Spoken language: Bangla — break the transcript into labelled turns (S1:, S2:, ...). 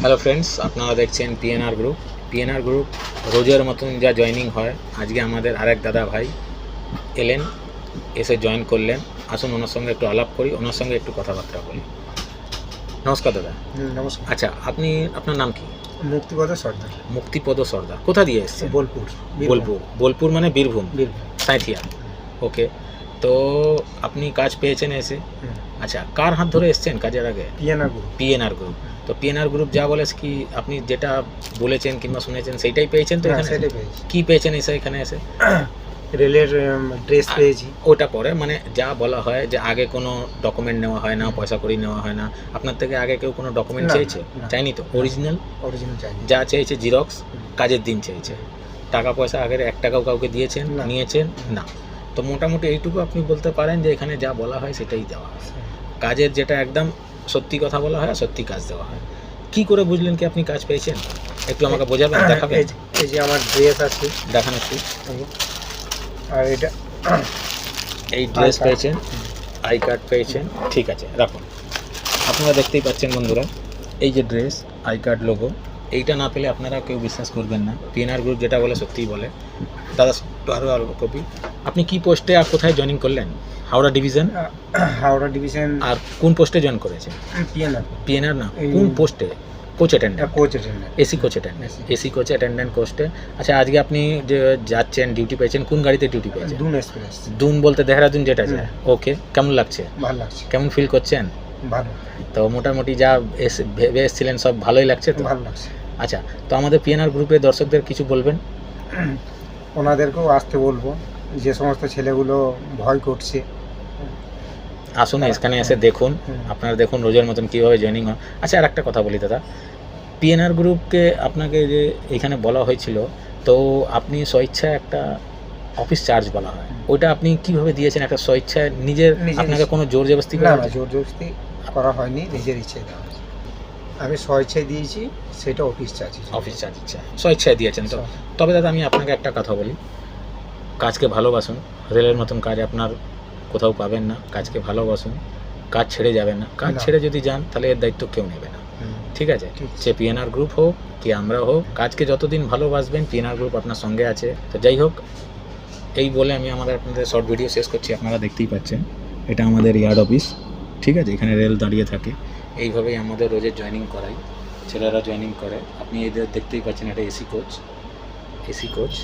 S1: হ্যালো ফ্রেন্ডস আপনারা দেখছেন পিএনআর গ্রুপ পিএনআর গ্রুপ রোজের মতন যা জয়েনিং হয় আজকে আমাদের আরেক দাদা ভাই এলেন এসে জয়েন করলেন। আসুন ওনার সঙ্গে একটু আলাপ করি ওনার সঙ্গে একটু কথাবার্তা বলি। নমস্কার দাদা।
S2: নমস্কার।
S1: আচ্ছা আপনি আপনার নাম কি?
S2: মুক্তিপদ সর্দার।
S1: মুক্তিপদ সর্দার। কোথা দিয়ে এসছেন?
S2: বোলপুর।
S1: বোলপুর। বোলপুর মানে বীরভূম।
S2: বীরভূম।
S1: সাঁথিয়া ওকে তো আপনি কাজ পেয়েছেন এসে। আচ্ছা কার হাত ধরে এসছেন কাজের আগে?
S2: পিয়ানা গ্রুপ
S1: পিএনআর গ্রুপ তো পিএনআর গ্রুপ যা বলে কি আপনি যেটা বলেছেন কিংবা শুনেছেন সেইটাই পেয়েছেন তো
S2: হ্যাঁ
S1: এখানে? কি পেয়েছেন এসে এখানে এসে?
S2: রেলের ড্রেস পেয়েছি।
S1: ওটা পরে মানে যা বলা হয় যে আগে কোনো ডকুমেন্ট নেওয়া হয় না পয়সা করি নেওয়া হয় না আপনার থেকে আগে কেউ কোনো ডকুমেন্ট চেয়েছে? চাইনি তো? অরিজিনাল
S2: অরিজিনাল চাইনি।
S1: যা চেয়েছে জিরক্স কাজের দিন চেয়েছে। টাকা পয়সা আগের এক টাকাও কাউকে দিয়েছেন। নিয়েছেন? না। তো মোটামুটি এইটুকু আপনি বলতে পারেন যে এখানে যা বলা হয় সেটাই দেওয়া হয়। কাজের যেটা একদম সত্যি কথা বলা হয় আর সত্যি কাজ দেওয়া হয়। কি করে বুঝলেন কি আপনি কাজ পেয়েছেন? একটু আমাকে বোঝাবেন দেখাবেন?
S2: এই যে- এই যে আমার ড্রেস আছে।
S1: দেখান একটু
S2: আর এটা
S1: এই ড্রেস পেয়েছেন আই কার্ড পেয়েছেন। ঠিক আছে রাখুন। আপনারা দেখতেই পাচ্ছেন বন্ধুরা এই যে ড্রেস আই কার্ড লোগো। এইটা না পেলে আপনারা কেউ বিশ্বাস করবেন না। পিএনআর গ্রুপ যেটা বলে সত্যিই বলে। দাদা আরও আরও কপি আপনি কি পোস্টে আর কোথায় জয়েনিং করলেন? হাওড়া ডিভিশন
S2: হাওড়া ডিভিশন
S1: আর কোন পোস্টে জয়েন করেছেন?
S2: পিয়ানা
S1: পিএনআর না কোন পোস্টে coach attendant
S2: coach attender
S1: AC coach attendant AC coach attendant পোস্টে আচ্ছা আজকে আপনি যে যাচ্ছেন ডিউটি পেয়েছেন কোন গাড়িতে ডিউটি পেয়েছেন?
S2: দুন এক্সপ্রেস
S1: দুন বলতে দেহরাদুন যেটা যায়। ওকে কেমন লাগছে?
S2: ভালো লাগছে।
S1: কেমন ফিল করছেন?
S2: ভালো।
S1: তো মোটামুটি যা এস- ভেবে এসেছিলেন সব ভালোই লাগছে তো?
S2: ভালো লাগছে।
S1: আচ্ছা তো আমাদের পিএনআর গ্রুপের দর্শকদের কিছু বলবেন?
S2: ওনাদেরকেও আসতে বলব যে সমস্ত ছেলেগুলো ভয় করছে।
S1: আসুন এখানে এসে দেখুন
S2: হুম।
S1: আপনারা দেখুন রোজের মতন কীভাবে জয়েনিং হয়। আচ্ছা আর একটা কথা বলি দাদা পিএনআর গ্রুপকে আপনাকে যে এখানে বলা হয়েছিল তো আপনি স্বেচ্ছায় একটা অফিস চার্জ বলা হয়। ওইটা আপনি কীভাবে দিয়েছেন? একটা স্বেচ্ছায় নিজের আপনাকে কোনো জোর জবস্তি
S2: জোর জবস্তি করা হয়নি নিজের ইচ্ছে। আমি স্বেচ্ছায় দিয়েছি সেটা অফিস চার্জ
S1: অফিস চার্জ ইচ্ছা স্বেচ্ছায় দিয়েছেন তো? তবে দাদা আমি আপনাকে একটা কথা বলি। কাজকে ভালোবাসুন। রেলের মতন কাজ আপনার কোথাও পাবেন না। কাজকে ভালোবাসুন। কাজ ছেড়ে যাবেন না। কাজ ছেড়ে যদি যান তাহলে এর দায়িত্ব কেউ নেবে না। ঠিক আছে। সে পিএনআর গ্রুপ হোক কি আমরা হোক কাজকে যতদিন ভালোবাসবেন পিএনআর গ্রুপ আপনার সঙ্গে আছে। তো যাই হোক এই বলে আমি আমাদের আপনাদের শর্ট ভিডিও শেষ করছি। আপনারা দেখতেই পাচ্ছেন। এটা আমাদের ইয়ার্ড অফিস ঠিক আছে? এখানে রেল দাঁড়িয়ে থাকে। এইভাবেই আমাদের রোজে জয়নিং করাই। ছেলেরা জয়নিং করে। আপনি এদের দেখতেই পাচ্ছেন এটা এসি কোচ এসি কোচ